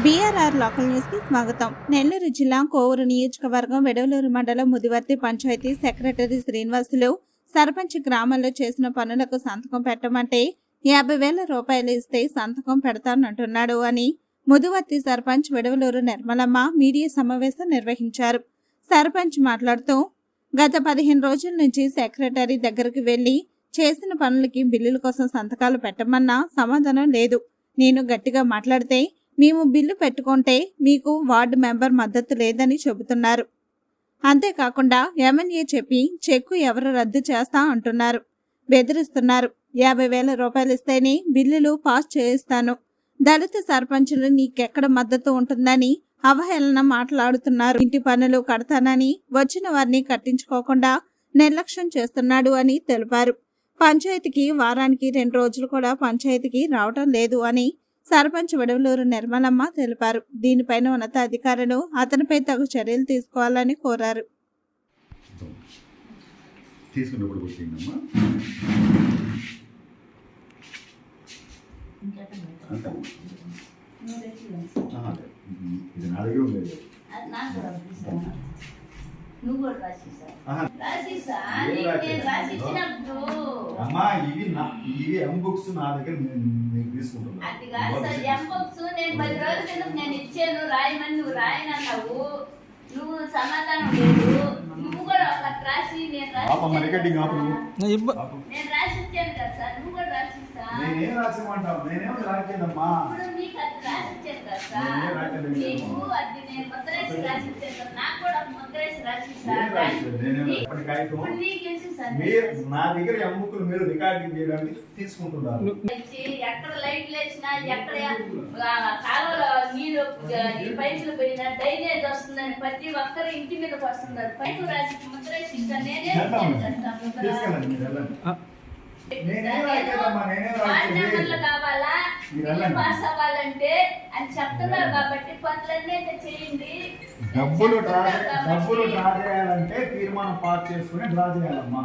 BRR local న్యూస్కి స్వాగతం. నెల్లూరు జిల్లా కోవూరు నియోజకవర్గం వెడవలూరు మండలం ముదివర్తి పంచాయతీ సెక్రటరీ శ్రీనివాసులు సర్పంచ్ గ్రామంలో చేసిన పనులకు సంతకం పెట్టమంటే యాభై వేల రూపాయలు ఇస్తే సంతకం పెడతానంటున్నాడు అని ముదివర్తి సర్పంచ్ వెడవలూరు నిర్మలమ్మ మీడియా సమావేశం నిర్వహించారు. సర్పంచ్ మాట్లాడుతూ గత పదిహేను రోజుల నుంచి సెక్రటరీ దగ్గరికి వెళ్ళి చేసిన పనులకి బిల్లుల కోసం సంతకాలు పెట్టమన్నా సమాధానం లేదు. నేను గట్టిగా మాట్లాడితే మేము బిల్లు పెట్టుకుంటే మీకు వార్డు మెంబర్ మద్దతు లేదని చెబుతున్నారు. అంతేకాకుండా ఎమ్మెల్యే చెప్పి చెక్కు ఎవరు రద్దు చేస్తా అంటున్నారు. బెదిరిస్తున్నారు. యాభై వేల రూపాయలు ఇస్తేనే బిల్లులు పాస్ చేయిస్తాను. దళిత సర్పంచులు నీకెక్కడ మద్దతు ఉంటుందని అవహేళన మాట్లాడుతున్నారు. ఇంటి పనులు కడతానని వచ్చిన వారిని కట్టించుకోకుండా నిర్లక్ష్యం చేస్తున్నాడు అని తెలిపారు. పంచాయతీకి వారానికి రెండు రోజులు కూడా పంచాయతీకి రావటం లేదు అని సర్పంచ్ విడవలూరు నిర్మలమ్మ తెలిపారు. దీనిపైన ఉన్నత అధికారులు అతనిపై తగు చర్యలు తీసుకోవాలని కోరారు? నువ్వు అమ్మా ఇవి నా ఇవి ఎం బుక్స్ నా దగ్గర నేను అది కాదు సార్ ఎంపక్స్ నేను పది రోజుల కింద నేను ఇచ్చాను రాయమని నువ్వు రాయనన్నావు. నువ్వు సమాధానం లేదు. నువ్వు కూడా ఒక రాసి నేను రికార్డింగ్ ఆపు ఆపు. నేను రాసిచ్చాను కదా సార్ నువ్వు కూడా రాసిస్తా నేనేం రాసేమంటావు నేనేం రాకేదమ్మా ఇప్పుడు నీకు అది రాసిచ్చాను కదా సార్. రాయలేదు. నీకు అది నేను కూడా ముద్రేసి మీరు నా దగ్గర బుక్లు మీరు రికార్డింగ్ చేయడానికి తీసుకుంటున్నారు. ఎక్కడ లైట్లు వేసినా ఎక్కడ కాలువలో నీళ్ళు పైపులు పోయినా డ్రైనేజ్ వస్తుందని ప్రతి ఒక్కరు ఇంటి మీదకి వస్తున్నారు పైపు రాసి ముద్ర వేసి ఇస్తాను. నేనే నేనేం రాయలేదమ్మా నేనేం రాయలేదు కావాలా మీరు బిల్లు వెళ్ళండి. పాస్ అవ్వాలంటే అని చెప్తున్నారు కాబట్టి పనులన్నీ అయితే చేయండి. డబ్బులు డబ్బులు డ్రా చేయాలంటే తీర్మానం పాస్ చేసుకుని డ్రా చేయాలమ్మా.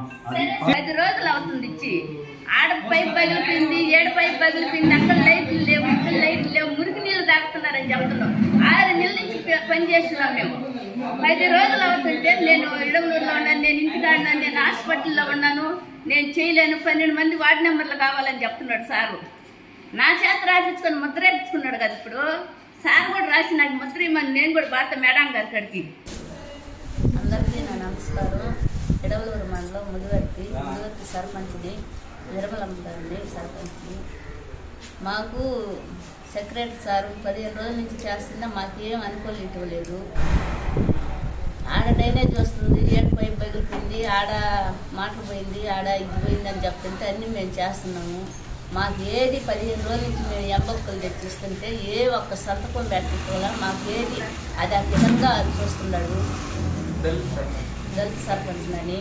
పది రోజులు అవుతుంది ఇచ్చి. ఆడ పైప్ పగిలిపోయింది ఏడు పైప్ పగిలిపోయింది అక్కడ లైట్లు లేవు ఇక్కడ లైట్లు లేవు మురికి నీళ్ళు తాగుతున్నారని చెప్తున్నాం. ఆరు నెలల నుంచి పని చేస్తున్నాం మేము. పది రోజులు అవుతుంటే నేను ఇడవలూరులో ఉన్నాను నేను ఇంటికాడ ఉన్నాను నేను హాస్పిటల్లో ఉన్నాను నేను చేయలేను పన్నెండు మంది వార్డు నెంబర్లు కావాలని చెప్తున్నాడు సారు. నా చేత రాపించుకొని ముద్ర వేపించుకున్నాడు కదా ఇప్పుడు. సార్ కూడా రాసి నాకు ముద్ర ఇమ్మని నేను కూడా భారత మేడం గారి కాడికి. అందరికీ నా నమస్కారం. ఎడవలూరు మండలం ముదివర్తి ముదివర్తి సర్పంచ్ని నిర్మలమ్మ గారిని సర్పంచ్ది. మాకు సెక్రటరీ సారు పదిహేను రోజుల నుంచి చేస్తుందా మాకేం ఏం అనుకూలం ఇవ్వలేదు. ఆడ డ్రైనేజ్ వస్తుంది ఏడు పైప్ పగిలిపోయింది ఆడ మాటలు పోయింది ఆడ ఇది పోయింది అని చెప్తుంటే అన్నీ మేము చేస్తున్నాము. మాకు ఏది పదిహేను రోజుల నుంచి మేము ఎంబొక్కలు తెచ్చిస్తుంటే ఏ ఒక్క సంతకం పెట్టకుండా మాకు ఏది అది ఆ విధంగా చూస్తున్నాడు. దళిత సర్పంచ్లని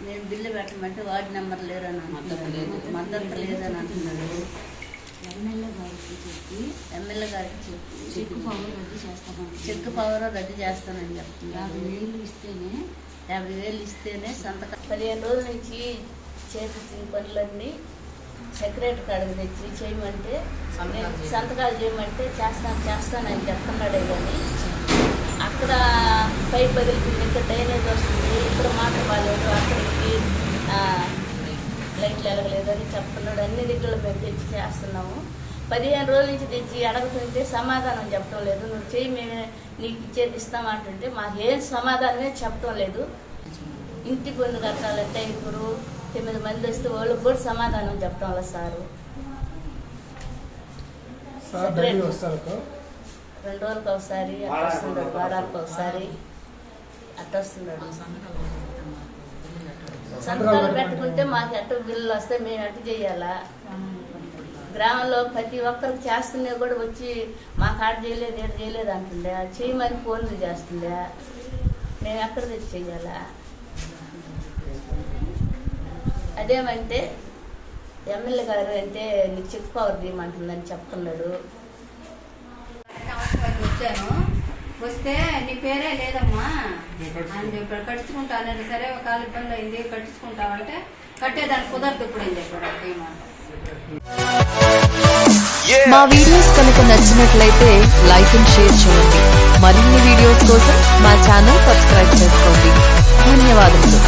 నేను. బిల్లు పెట్టమంటే వార్డు నెంబర్ లేరని అంటున్నాడు. మద్దతు లేదని అంటున్నాడు. ఎమ్మెల్యే గారికి చెప్పి ఎమ్మెల్యే గారికి చెప్పి చెక్ పవర్ రద్దు చేస్తామని చెక్ పవర్ రద్దు చేస్తానని చెప్తున్నాడు. యాభై వేలు ఇస్తేనే యాభై వేలు ఇస్తేనే సంతకం పదిహేను రోజుల నుంచి చేసిన పనులన్నీ సెక్రటరీ కాడికి తెచ్చి చేయమంటే సంతకాలు చేయమంటే. చేస్తాను చేస్తానని చెప్తున్నాడే కానీ అక్కడ పైప్ పగిలిపోయింది ఇక్కడ డ్రైనేజ్ వస్తుంది ఇక్కడ మాట బాగాలేదు అక్కడికి లైట్లు వెలగలేదు అని చెప్తున్నాడు. అన్ని దగ్గర మేము తెచ్చి చేస్తున్నాము. పదిహేను రోజుల నుంచి తెచ్చి అడుగుతుంటే సమాధానం చెప్పడం లేదు. నువ్వు చేయి మేము నీకు ఇచ్చేది ఇస్తామంటుంటే మాకు ఏం సమాధానమే చెప్పడం లేదు. ఇంటి పన్ను కట్టాలంటే ఇప్పుడు తొమ్మిది మంది వస్తే వాళ్ళకి కూడా సమాధానం చెప్పడం వల్ల సారు. రెండు రోజులకు ఒకసారి అట్ట వస్తున్నాడు వారాలకు ఒకసారి. అట్ట వస్తున్నాడు సంతకాలు పెట్టుకుంటే మాకు ఎట్ట బిల్లులు వస్తే మేము ఎట్ట చేయాలా? గ్రామంలో ప్రతి ఒక్కరికి చేస్తుండే కూడా వచ్చి మా కాడ చేయలేదు ఏడు చేయలేదు అంటుండే. చేయమని ఫోన్లు చేస్తుండే. మేము ఎక్కడ తెచ్చి చెయ్యాలా అదేమంటే ఎమ్మెల్యే గారు అంటే నీకు చెక్ పవర్ తీయమంటుందని చెప్తున్నాడు. వచ్చాను. వస్తే నీ పేరే లేదమ్మా. అని చెప్పాడు కట్టించుకుంటానని సరే ఒక ఇబ్బంది అయింది కట్టించుకుంటావంటే కట్టేదానికి కుదరదు ఇప్పుడు అని చెప్పాడు మా వీడియోస్ కనుక నచ్చినట్లయితే లైక్ అండ్ షేర్ చేయండి. మరిన్ని వీడియోస్ కోసం మా ఛానల్ సబ్స్క్రైబ్ చేసుకోండి. ధన్యవాదములు.